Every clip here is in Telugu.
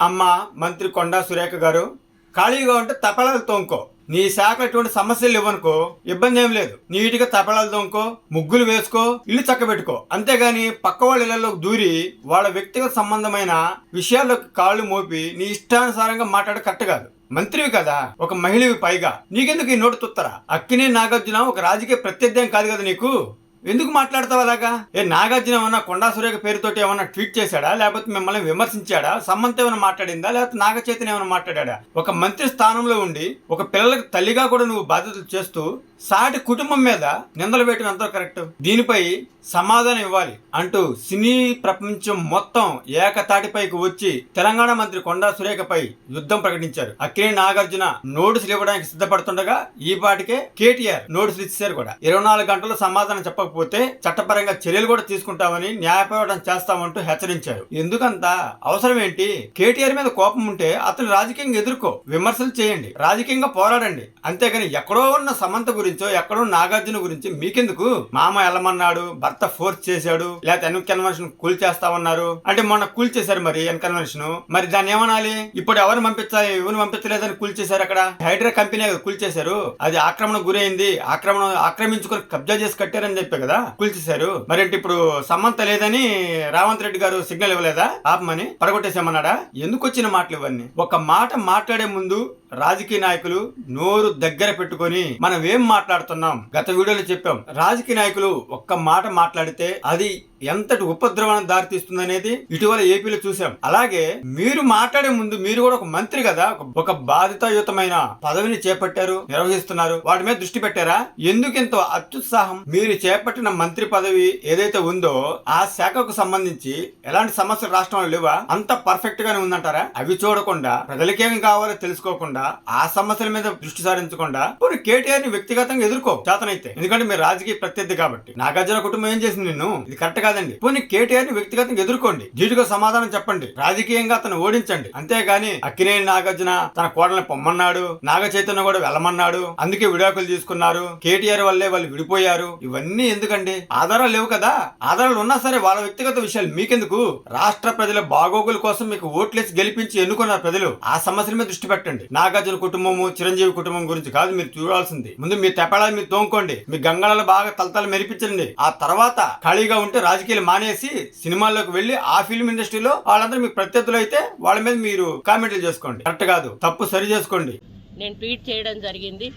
అమ్మ మంత్రి కొండా సురేఖ గారు ఖాళీగా ఉంటే తపలాలు తోముకో. నీ శాఖ ఎటువంటి సమస్యలు ఇవ్వనుకో ఇబ్బంది ఏం లేదు. నీట్గా తపలాలు తోముకో ముగ్గులు వేసుకో ఇల్లు చక్కబెట్టుకో. అంతేగాని పక్క వాళ్ళ ఇళ్ళలోకి దూరి వాళ్ళ వ్యక్తిగత సంబంధమైన విషయాల్లోకి కాళ్ళు మోపి నీ ఇష్టానుసారంగా మాట్లాడ కట్ట కాదు. మంత్రివి కదా ఒక మహిళవి పైగా. నీకెందుకు ఈ నోటు తుత్తరా? అక్కినే నాగార్జున ఒక రాజకీయ ప్రత్యర్థం కాదు కదా నీకు? ఎందుకు మాట్లాడతావు అలాగా? ఏ నాగార్జున ఏమన్నా కొండా సురేఖ పేరుతోటి ఏమన్నా ట్వీట్ చేశాడా? లేకపోతే మిమ్మల్ని విమర్శించాడా? సమంత ఏమైనా మాట్లాడిందా? లేకపోతే నాగచైతన్ ఏమైనా మాట్లాడా ఒక మంత్రి స్థానంలో ఉండి ఒక పిల్లలకు తల్లిగా కూడా నువ్వు బాధ్యతలు చేస్తూ సాటి కుటుంబం మీద నిందలు వేయటం ఎంతో కరెక్ట్? దీనిపై సమాధానం ఇవ్వాలి అంటూ సినీ ప్రపంచం మొత్తం ఏకతాటిపైకి వచ్చి తెలంగాణ మంత్రి కొండా సురేఖపై యుద్ధం ప్రకటించారు. అక్కినే నాగార్జున నోటీసులు ఇవ్వడానికి సిద్ధపడుతుండగా ఈ పాటికే కేటీఆర్ నోటీసులు ఇచ్చారు కూడా. ఇరవై నాలుగు గంటల్లో సమాధానం తీసుకోకపోతే చట్టపరంగా చర్యలు కూడా తీసుకుంటామని న్యాయపోరాటం చేస్తామంటూ హెచ్చరించారు. ఎందుకంత? అవసరం ఏంటి? కేటీఆర్ మీద కోపం ఉంటే అతను రాజకీయంగా ఎదుర్కో. విమర్శలు చేయండి. రాజకీయంగా పోరాడండి. అంతేగాని ఎక్కడో ఉన్న సమంత గురించో ఎక్కడో నాగార్జున గురించి మీకెందుకు? మామ ఎల్లమన్నాడు భర్త ఫోర్స్ చేశాడు లేకపోతే ఎన్ కన్వెన్షన్ కూల్ చేస్తామన్నారు. అంటే మొన్న కూల్ చేశారు మరి ఎన్ కన్వెన్షన్. మరి దాన్ని ఏమనాలి? ఇప్పుడు ఎవరు పంపించాలి? ఎవరు పంపించలేదని కూల్ చేశారు అక్కడ? హైడ్రా కంపెనీ కూల్ చేశారు. అది ఆక్రమణ గురైంది. ఆక్రమణ ఆక్రమించుకొని కబ్జా చేసి కట్టారని చెప్పే కదా? కూల్చేశారు మరి ఇప్పుడు సమంత లేదని రావంత్ రెడ్డి గారు సిగ్నల్ ఇవ్వలేదా? ఆపమని పడగొట్టేసామన్నాడా ఎందుకు వచ్చిన మాటలు ఇవన్నీ? ఒక మాట మాట్లాడే ముందు రాజకీయ నాయకులు నోరు దగ్గర పెట్టుకొని మనం ఏం మాట్లాడుతున్నాం? గత వీడియోలో చెప్పాం. రాజకీయ నాయకులు ఒక్క మాట మాట్లాడితే అది ఎంతటి ఉపద్రవాన్ని దారితీస్తుందనేది ఇటీవల ఏపీలో చూసాం అలాగే మీరు మాట్లాడే ముందు మీరు కూడా ఒక మంత్రి కదా ఒక- బాధితాయుతమైన పదవిని చేపట్టారు నిర్వహిస్తున్నారు. వాటి మీద దృష్టి పెట్టారా? ఎందుకెంతో అత్యుత్సాహం మీరు చేపట్టిన మంత్రి పదవి ఏదైతే ఉందో ఆ శాఖకు సంబంధించి ఎలాంటి సమస్యలు రాష్ట్రంలో లేవా? అంత పర్ఫెక్ట్ గానే ఉందంటారా? అవి చూడకుండా ప్రజలకేం కావాలో తెలుసుకోకుండా ఆ సమస్యల మీద దృష్టి సారించకుండా పోనీ కేటీఆర్ని వ్యక్తిగతంగా ఎదుర్కో చేతనైతే. ఎందుకంటే మీరు రాజకీయ ప్రత్యర్థి కాబట్టి. నాగార్జున కుటుంబం ఏం చేసింది నిన్ను? ఇది కరెక్ట్ కాదండి. పోనీ కేటీఆర్ని వ్యక్తిగతంగా ఎదుర్కోండి. ధీటుగా సమాధానం చెప్పండి. రాజకీయంగా అతను ఓడించండి. అంతేగాని అక్కినేని నాగార్జున తన కోడల్ని పొమ్మన్నాడు. నాగ చైతన్య కూడా వెళ్ళమన్నాడు. అందుకే విడాకులు తీసుకున్నారు. కేటీఆర్ వల్లే వాళ్ళు విడిపోయారు. ఇవన్నీ ఎందుకండి? ఆధారాలు లేవు కదా? ఆధారాలు ఉన్నా సరే వాళ్ళ వ్యక్తిగత విషయాలు మీకెందుకు? రాష్ట్ర ప్రజల బాగోగుల కోసం మీకు ఓట్లేసి గెలిపించి ఎన్నుకున్నారు ప్రజలు. ఆ సమస్యల మీద దృష్టి పెట్టండి. నాగార్జున కుటుంబము చిరంజీవి కుటుంబం గురించి కాదు మీరు చూడాల్సింది. ముందు మీ తెప్పడాలు మీరు తోముకోండి. మీ గంగాళాలు బాగా తలతల మెరిపించండి. ఆ తర్వాత ఖాళీగా ఉంటే రాజకీయాలు మానేసి సినిమాల్లోకి వెళ్ళి ఆ ఫిల్మ్ ఇండస్ట్రీలో వాళ్ళందరూ మీకు ప్రత్యర్థులు అయితే వాళ్ళ మీద మీరు కామెంట్లు చేసుకోండి. కరెక్ట్ కాదు. తప్పు సరి చేసుకోండి. నేను ట్వీట్ చేయడం జరిగింది.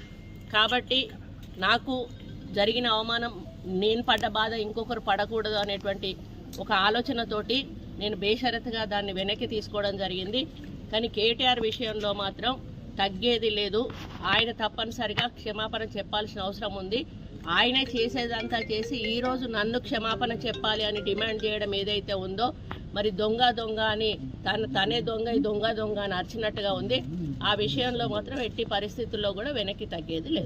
కాబట్టి నాకు జరిగిన అవమానం నేను పడ్డ బాధ ఇంకొకరు పడకూడదు అనేటువంటి ఒక ఆలోచనతోటి నేను బేషరతుగా దాన్ని వెనక్కి తీసుకోవడం జరిగింది. కానీ కేటీఆర్ విషయంలో మాత్రం తగ్గేది లేదు. ఆయన తప్పనిసరిగా క్షమాపణ చెప్పాల్సిన అవసరం ఉంది. ఆయనే చేసేదంతా చేసి ఈరోజు నన్ను క్షమాపణ చెప్పాలి అని డిమాండ్ చేయడం ఏదైతే ఉందో మరి దొంగ దొంగ అని తన తనే దొంగ ఈ దొంగ దొంగ అని అరిచినట్టుగా ఉంది. ఆ విషయంలో మాత్రం ఎట్టి పరిస్థితుల్లో కూడా వెనక్కి తగ్గేది లేదు.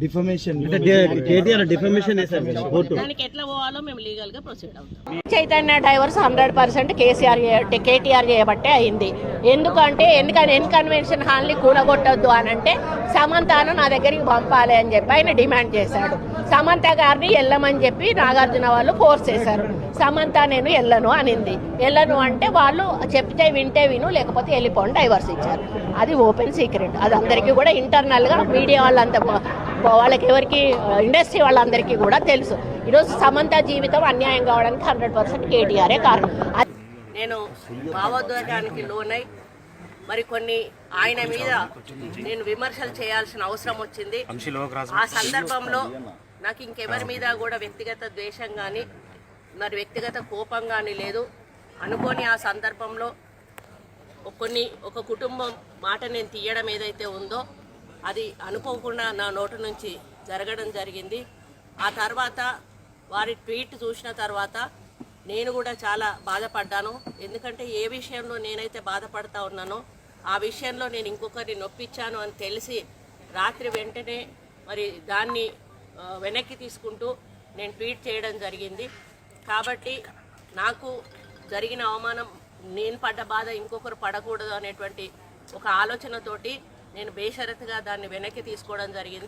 దానికి ఎట్లా పోవాలో మేము లీగల్గా ప్రొసీడ్ అవుతాం. Chaitanya divorce hundred percent KCR KTR చేయబట్టే అయింది. ఎందుకంటే ఎందుకని ఎన్ కన్వెన్షన్ హాల్ని కూడగొట్టద్దు అని అంటే సమంతను నా దగ్గరికి పంపాలి అని చెప్పి ఆయన డిమాండ్ చేశాడు. సమంత గారిని వెళ్ళమని చెప్పి నాగార్జున వాళ్ళు ఫోర్స్ చేశారు. సమంత నేను వెళ్ళను అనింది. వెళ్ళను అంటే వాళ్ళు చెప్తే వింటే విను లేకపోతే వెళ్ళిపోండి డైవర్స్ ఇచ్చారు. అది ఓపెన్ సీక్రెట్ అది అందరికీ కూడా ఇంటర్నల్గా మీడియా వాళ్ళంతా వాళ్ళకి ఎవరికి ఇండస్ట్రీ వాళ్ళందరికీ కూడా తెలుసు. ఈరోజు సమంత జీవితం అన్యాయం కావడానికి హండ్రెడ్ పర్సెంట్ కేటీఆరే కారణం. అది నేను భావోద్వేగానికి లోనై మరి కొన్ని ఆయన మీద నేను విమర్శలు చేయాల్సిన అవసరం వచ్చింది. ఆ సందర్భంలో నాకు ఇంకెవరి మీద కూడా వ్యక్తిగత ద్వేషం కానీ మరి వ్యక్తిగత కోపం కానీ లేదు. అనుకోని ఆ సందర్భంలో కొన్ని ఒక కుటుంబం మాట నేను తీయడం ఏదైతే ఉందో అది అనుకోకుండా నా నోటు నుంచి జరగడం జరిగింది. ఆ తర్వాత వారి ట్వీట్ చూసిన తర్వాత నేను కూడా చాలా బాధపడ్డాను. ఎందుకంటే ఏ విషయంలో నేనైతే బాధపడతా ఉన్నానో ఆ విషయంలో నేను ఇంకొకరిని నొప్పించాను అని తెలిసి రాత్రి వెంటనే మరి దాన్ని వెనక్కి తీసుకుంటూ నేను ట్వీట్ చేయడం జరిగింది. కాబట్టి నాకు జరిగిన అవమానం నేను పడ్డ బాధ ఇంకొకరు పడకూడదు అనేటువంటి ఒక ఆలోచనతోటి నేను బేషరతుగా దాన్ని వెనక్కి తీసుకోవడం జరిగింది.